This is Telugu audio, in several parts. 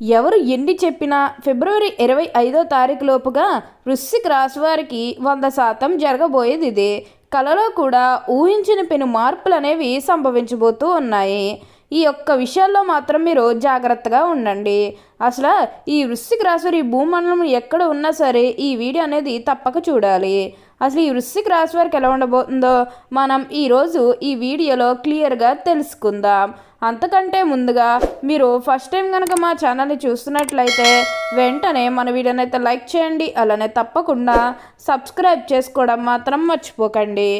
ఎవరు ఎన్ని చెప్పినా ఫిబ్రవరి ఇరవై ఐదో తారీఖు లోపుగా వృశ్చిక రాశి వారికి వంద శాతం జరగబోయేది ఇదే. కలలో కూడా ఊహించిన పెను మార్పులు అనేవి సంభవించబోతూ ఉన్నాయి. ఈ యొక్క విషయాల్లో మాత్రం మీరు జాగ్రత్తగా ఉండండి. అసలు ఈ వృశ్చిక రాశి వారి ఈ భూమండలం ఎక్కడ ఉన్నా సరే ఈ వీడియో అనేది తప్పక చూడాలి. అసలు ఈ వృశ్చిక రాశి వారికి ఎలా ఉండబోతుందో మనం ఈరోజు ఈ వీడియోలో క్లియర్గా తెలుసుకుందాం. అంతకంటే ముందుగా మీరు ఫస్ట్ టైం కనుక మా ఛానల్ని చూస్తున్నట్లయితే వెంటనే మన వీడియోని అయితే లైక్ చేయండి అలానే తప్పకుండా సబ్స్క్రైబ్ చేసుకోవడం మాత్రం మర్చిపోకండి.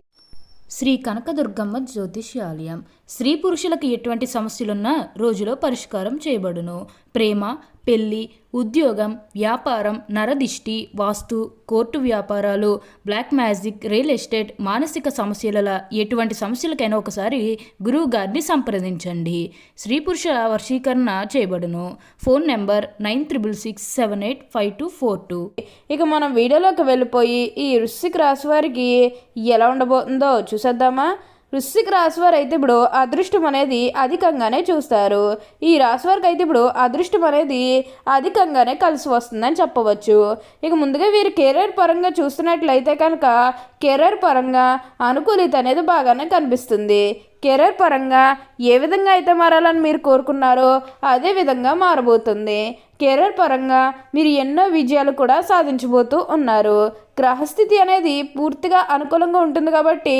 శ్రీ కనకదుర్గమ్మ జ్యోతిష్యాలయం స్త్రీ పురుషులకు ఎటువంటి సమస్యలున్నా రోజులో పరిష్కారం చేయబడును. ప్రేమ పెళ్ళి ఉద్యోగం వ్యాపారం నరదిష్టి వాస్తు కోర్టు వ్యాపారాలు బ్లాక్ మ్యాజిక్ రియల్ ఎస్టేట్ మానసిక సమస్యల ఎటువంటి సమస్యలకైనా ఒకసారి గురువు గారిని సంప్రదించండి. స్త్రీ పురుష వర్షీకరణ చేయబడును. Phone number nine triple six seven eight five two four two. ఇక మనం వీడియోలోకి వెళ్ళిపోయి ఈ వృశ్చిక రాశి వారికి ఎలా ఉండబోతుందో చూసేద్దామా? వృశ్చిక రాశి వారు అయితే ఇప్పుడు అదృష్టం అనేది అధికంగానే చూస్తారు. ఈ రాశి వారికి అయితే ఇప్పుడు అదృష్టం అనేది అధికంగానే కలిసి వస్తుందని చెప్పవచ్చు. ఇక ముందుగా వీరు కెరీర్ పరంగా చూస్తున్నట్లయితే కనుక కెరీర్ పరంగా అనుకూలిత అనేది బాగానే కనిపిస్తుంది. కెరీర్ పరంగా ఏ విధంగా అయితే మారాలని మీరు కోరుకున్నారో అదే విధంగా మారబోతుంది. కెరీర్ పరంగా మీరు ఎన్నో విజయాలు కూడా సాధించబోతూ ఉన్నారు. గ్రహస్థితి అనేది పూర్తిగా అనుకూలంగా ఉంటుంది కాబట్టి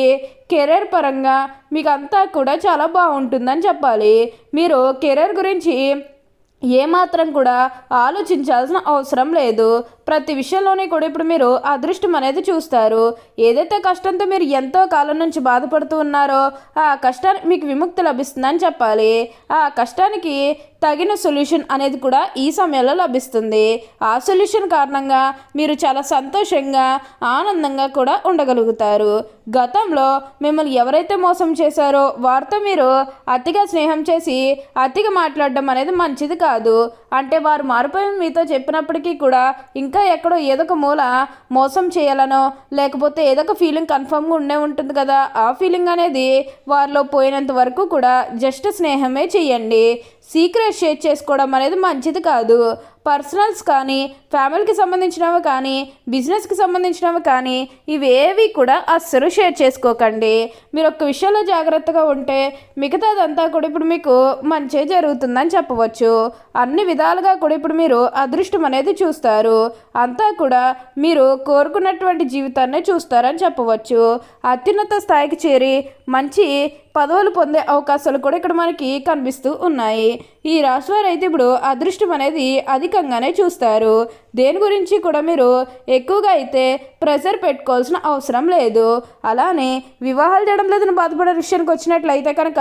కెరీర్ పరంగా మీకు అంతా కూడా చాలా బాగుంటుందని చెప్పాలి. మీరు కెరీర్ గురించి ఏమాత్రం కూడా ఆలోచించాల్సిన అవసరం లేదు. ప్రతి విషయంలోనే కూడా ఇప్పుడు మీరు అదృష్టం అనేది చూస్తారు. ఏదైతే కష్టంతో మీరు ఎంతో కాలం నుంచి బాధపడుతూ ఉన్నారో ఆ కష్టానికి మీకు విముక్తి లభిస్తుందని చెప్పాలి. ఆ కష్టానికి తగిన సొల్యూషన్ అనేది కూడా ఈ సమయంలో లభిస్తుంది. ఆ సొల్యూషన్ కారణంగా మీరు చాలా సంతోషంగా ఆనందంగా కూడా ఉండగలుగుతారు. గతంలో మిమ్మల్ని ఎవరైతే మోసం చేశారో వారితో మీరు అతిగా స్నేహం చేసి అతిగా మాట్లాడడం అనేది మంచిది కాదు. అంటే వారు మారిపోయి మీతో చెప్పినప్పటికీ కూడా ఇంకా ఎక్కడో ఏదో ఒక మూల మోసం చేయాలనో లేకపోతే ఏదో ఒక ఫీలింగ్ కన్ఫర్మ్గా ఉండే ఉంటుంది కదా ఆ ఫీలింగ్ అనేది వారిలో పోయినంత వరకు కూడా జస్ట్ స్నేహమే చేయండి. సీక్రెట్ షేర్ చేసుకోవడం అనేది మంచిది కాదు. పర్సనల్స్ కానీ ఫ్యామిలీకి సంబంధించినవి కానీ బిజినెస్కి సంబంధించినవి కానీ ఇవేవి కూడా అస్సలు షేర్ చేసుకోకండి. మీరు ఒక్క విషయంలో జాగ్రత్తగా ఉంటే మిగతాదంతా కూడా ఇప్పుడు మీకు మంచి జరుగుతుందని చెప్పవచ్చు. అన్ని విధాలుగా కూడా ఇప్పుడు మీరు అదృష్టం అనేది చూస్తారు. అంతా కూడా మీరు కోరుకున్నటువంటి జీవితాన్ని చూస్తారని చెప్పవచ్చు. అత్యున్నత స్థాయికి చేరి మంచి పదవులు పొందే అవకాశాలు కూడా ఇక్కడ మనకి కనిపిస్తూ ఉన్నాయి. ఈ రాశివారు అయితే ఇప్పుడు అదృష్టం అనేది అధికంగానే చూస్తారు. దేని గురించి కూడా మీరు ఎక్కువగా అయితే ప్రెషర్ పెట్టుకోవాల్సిన అవసరం లేదు. అలానే వివాహాలు చేయడం లేదని బాధపడే విషయానికి వచ్చినట్లయితే కనుక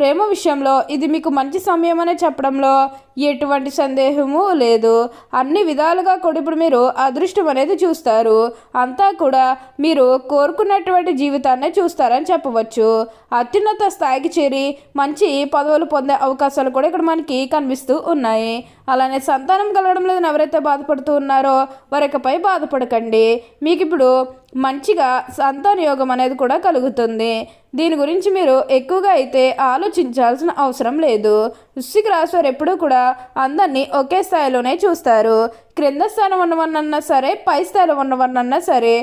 ప్రేమ విషయంలో ఇది మీకు మంచి సమయం చెప్పడంలో ఎటువంటి సందేహము లేదు. అన్ని విధాలుగా కూడా ఇప్పుడు మీరు అదృష్టం అనేది చూస్తారు. అంతా కూడా మీరు కోరుకున్నటువంటి జీవితాన్ని చూస్తారని చెప్పవచ్చు. అత్యున్నత స్థాయికి చేరి మంచి పదవులు పొందే అవకాశాలు కూడా ఇక్కడ మనకి కనిపిస్తూ ఉన్నాయి. అలానే సంతానం కలగడం లేదని ఎవరైతే బాధపడుతూ ఉన్నారో వారికపై బాధపడకండి. మీకు ఇప్పుడు మంచిగా సంతానయోగం అనేది కూడా కలుగుతుంది. దీని గురించి మీరు ఎక్కువగా అయితే ఆలోచించాల్సిన అవసరం లేదు. వృశ్చిక రాశి వారు ఎప్పుడూ కూడా అందరినీ ఒకే స్థాయిలోనే చూస్తారు. క్రింద స్థానం ఉన్నవన్నన్నా సరే పై స్థాయిలో ఉన్నవన్నన్నా సరే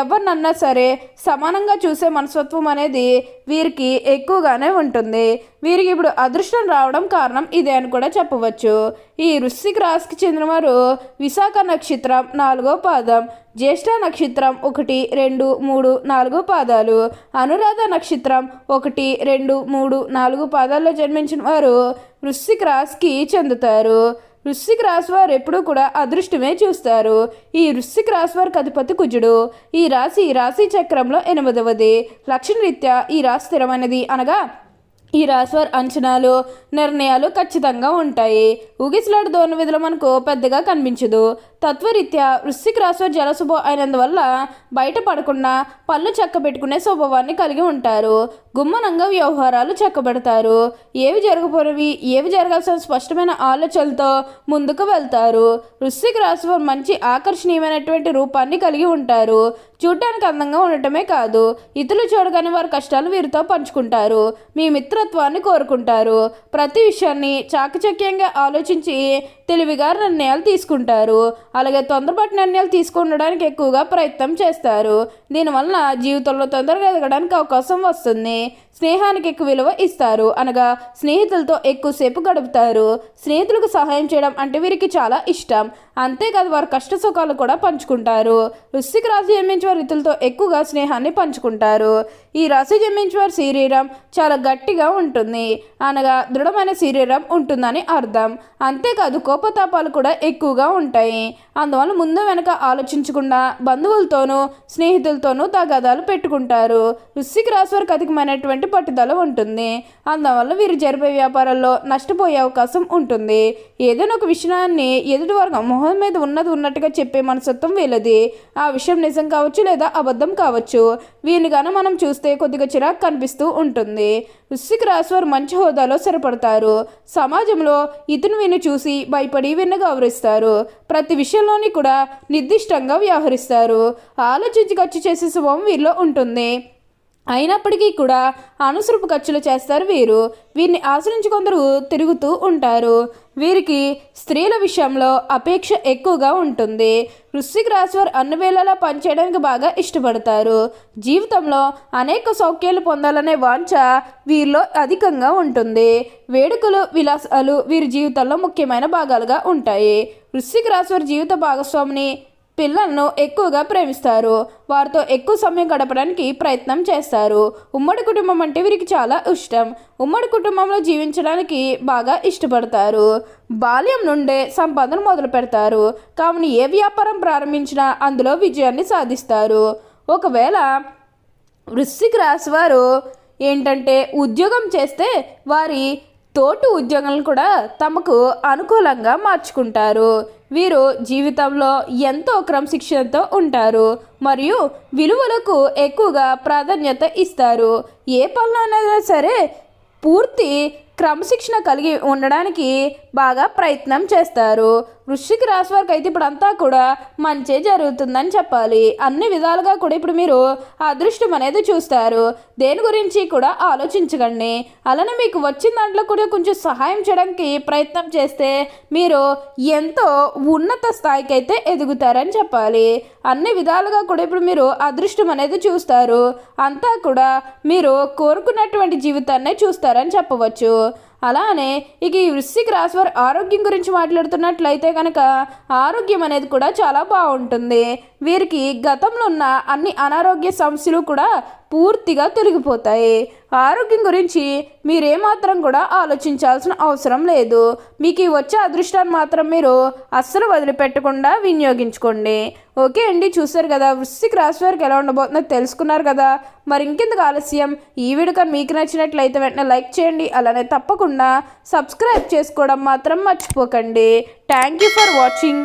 ఎవరినన్నా సరే సమానంగా చూసే మనస్తత్వం అనేది వీరికి ఎక్కువగానే ఉంటుంది. వీరికి ఇప్పుడు అదృష్టం రావడం కారణం ఇదే అని కూడా చెప్పవచ్చు. ఈ వృశ్చిక రాశికి చెందినవారు విశాఖ నక్షత్రం నాలుగో పాదం జ్యేష్ఠ నక్షత్రం ఒకటి రెండు మూడు నాలుగు పాదాలు అనురాధ నక్షత్రం ఒకటి రెండు మూడు నాలుగు పాదాల్లో జన్మించిన వారు వృశ్చిక రాశికి చెందుతారు. వృశ్చిక రాశి వారు ఎప్పుడూ కూడా అదృష్టమే చూస్తారు. ఈ వృశ్చిక రాశి వారికి అధిపతి కుజుడు. ఈ రాశి రాశి చక్రంలో ఎనిమిదవది. లక్షణరీత్యా ఈ రాశి స్థిరమైనది అనగా ఈ రాశివారి అంచనాలు నిర్ణయాలు ఖచ్చితంగా ఉంటాయి. ఊగిసలాడు ధోరణి విధులు మనకు పెద్దగా కనిపించదు. తత్వరీత్యా వృశ్చిక రాశివారి జలశుభం అయినందువల్ల బయట పడకుండా పళ్ళు చెక్క పెట్టుకునే స్వభావాన్ని కలిగి ఉంటారు. గుమ్మనంగా వ్యవహారాలు చక్కబెడతారు. ఏవి జరగబోనవి ఏవి జరగాల్సిన స్పష్టమైన ఆలోచనలతో ముందుకు వెళ్తారు. వృశ్చిక రాశివారు మంచి ఆకర్షణీయమైనటువంటి రూపాన్ని కలిగి ఉంటారు. చూడటానికి అందంగా ఉండటమే కాదు ఇతరులు చూడగానే వారి కష్టాలు వీరితో పంచుకుంటారు. మీ మిత్రత్వాన్ని కోరుకుంటారు. ప్రతి విషయాన్ని చాకచక్యంగా ఆలోచించి తెలివిగా నిర్ణయాలు తీసుకుంటారు. అలాగే తొందరపాటు నిర్ణయాలు తీసుకుండడానికి ఎక్కువగా ప్రయత్నం చేస్తారు. దీనివల్ల జీవితంలో తొందరగా ఎదగడానికి అవకాశం వస్తుంది. స్నేహానికి ఎక్కువ విలువ ఇస్తారు. అనగా స్నేహితులతో ఎక్కువసేపు గడుపుతారు. స్నేహితులకు సహాయం చేయడం అంటే వీరికి చాలా ఇష్టం. అంతేకాదు వారు కష్ట సుఖాలు కూడా పంచుకుంటారు. వృశ్చిక రాశి జన్మించే వారి ఇతరులతో ఎక్కువగా స్నేహాన్ని పంచుకుంటారు. ఈ రాశి జన్మించే వారి శరీరం చాలా గట్టిగా ఉంటుంది. అనగా దృఢమైన శరీరం ఉంటుందని అర్థం. అంతేకాదు కోపతాపాలు కూడా ఎక్కువగా ఉంటాయి. అందువల్ల ముందు వెనక ఆలోచించకుండా బంధువులతోనూ స్నేహితులతోనూ తగాదాలు పెట్టుకుంటారు. వృశ్చిక రాశి వారికి అధికమైనటువంటి పట్టుదల ఉంటుంది. అందువల్ల వీరు జరిపే వ్యాపారాల్లో నష్టపోయే అవకాశం ఉంటుంది. ఏదైనా ఒక విషయాన్ని ఎదుటి వర్గం మొహం మీద ఉన్నది ఉన్నట్టుగా చెప్పే మనసత్వం వీళ్ళది. ఆ విషయం నిజం కావచ్చు లేదా అబద్ధం కావచ్చు. వీరిని గాన మనం చూస్తే కొద్దిగా చిరాకు కనిపిస్తూ ఉంటుంది. వృశ్చిక రాశి వారు మంచి హోదాలో స్థిరపడతారు. సమాజంలో ఇతను విను చూసి భయపడి విన్న గౌరవిస్తారు ప్రతి విషయంలోని కూడా నిర్దిష్టంగా వ్యవహరిస్తారు. ఆలోచించి ఖర్చు చేసే స్వభావం వీరిలో ఉంటుంది. అయినప్పటికీ కూడా అనవసరపు ఖర్చులు చేస్తారు వీరు. వీరిని ఆశ్రయించి కొందరు తిరుగుతూ ఉంటారు. వీరికి స్త్రీల విషయంలో అపేక్ష ఎక్కువగా ఉంటుంది. వృశ్చిక రాశి వారు అన్ని వేళలా పనిచేయడానికి బాగా ఇష్టపడతారు. జీవితంలో అనేక సౌఖ్యాలు పొందాలనే వాంఛ వీరిలో అధికంగా ఉంటుంది. వేడుకలు విలాసాలు వీరి జీవితంలో ముఖ్యమైన భాగాలుగా ఉంటాయి. వృశ్చిక రాశి వారి జీవిత భాగస్వామిని పిల్లలను ఎక్కువగా ప్రేమిస్తారు. వారితో ఎక్కువ సమయం గడపడానికి ప్రయత్నం చేస్తారు. ఉమ్మడి కుటుంబం అంటే వీరికి చాలా ఇష్టం. ఉమ్మడి కుటుంబంలో జీవించడానికి బాగా ఇష్టపడతారు. బాల్యం నుండే సంపాదన మొదలు పెడతారు. కావున ఏ వ్యాపారం ప్రారంభించినా అందులో విజయాన్ని సాధిస్తారు. ఒకవేళ వృశ్చిక రాశి వారు ఏంటంటే ఉద్యోగం చేస్తే వారి తోటి ఉద్యోగాలను కూడా తమకు అనుకూలంగా మార్చుకుంటారు. వీరు జీవితంలో ఎంతో క్రమశిక్షణతో ఉంటారు. మరియు విలువలకు ఎక్కువగా ప్రాధాన్యత ఇస్తారు. ఏ పనులైనా సరే పూర్తి క్రమశిక్షణ కలిగి ఉండడానికి బాగా ప్రయత్నం చేస్తారు. వృశ్చిక రాశి వారికి అయితే ఇప్పుడు అంతా కూడా మంచే జరుగుతుందని చెప్పాలి. అన్ని విధాలుగా కూడా ఇప్పుడు మీరు అదృష్టం అనేది చూస్తారు. దేని గురించి కూడా ఆలోచించకండి. అలానే మీకు వచ్చిన దాంట్లో కూడా కొంచెం సహాయం చేయడానికి ప్రయత్నం చేస్తే మీరు ఎంతో ఉన్నత స్థాయికి అయితే ఎదుగుతారని చెప్పాలి. అన్ని విధాలుగా కూడా ఇప్పుడు మీరు అదృష్టం అనేది చూస్తారు. అంతా కూడా మీరు కోరుకున్నటువంటి జీవితాన్నే చూస్తారని చెప్పవచ్చు. అలానే ఇక ఈ వృశ్చిక రాశి వారి ఆరోగ్యం గురించి మాట్లాడుతున్నట్లయితే కనుక ఆరోగ్యం అనేది కూడా చాలా బాగుంటుంది. వీరికి గతంలో ఉన్న అన్ని అనారోగ్య సమస్యలు కూడా పూర్తిగా తొలగిపోతాయి. ఆరోగ్యం గురించి మీరేమాత్రం కూడా ఆలోచించాల్సిన అవసరం లేదు. మీకు ఈ వచ్చే అదృష్టాన్ని మాత్రం మీరు అస్సలు వదిలిపెట్టకుండా వినియోగించుకోండి. ఓకే అండి చూసారు కదా వృశ్చిక రాశి వారికి ఎలా ఉండబోతుందో తెలుసుకున్నారు కదా. మరి ఇంకెందుకు ఆలస్యం? ఈ వీడియో మీకు నచ్చినట్లయితే వెంటనే లైక్ చేయండి అలానే తప్పకుండా సబ్స్క్రైబ్ చేసుకోవడం మాత్రం మర్చిపోకండి. Thank you for watching.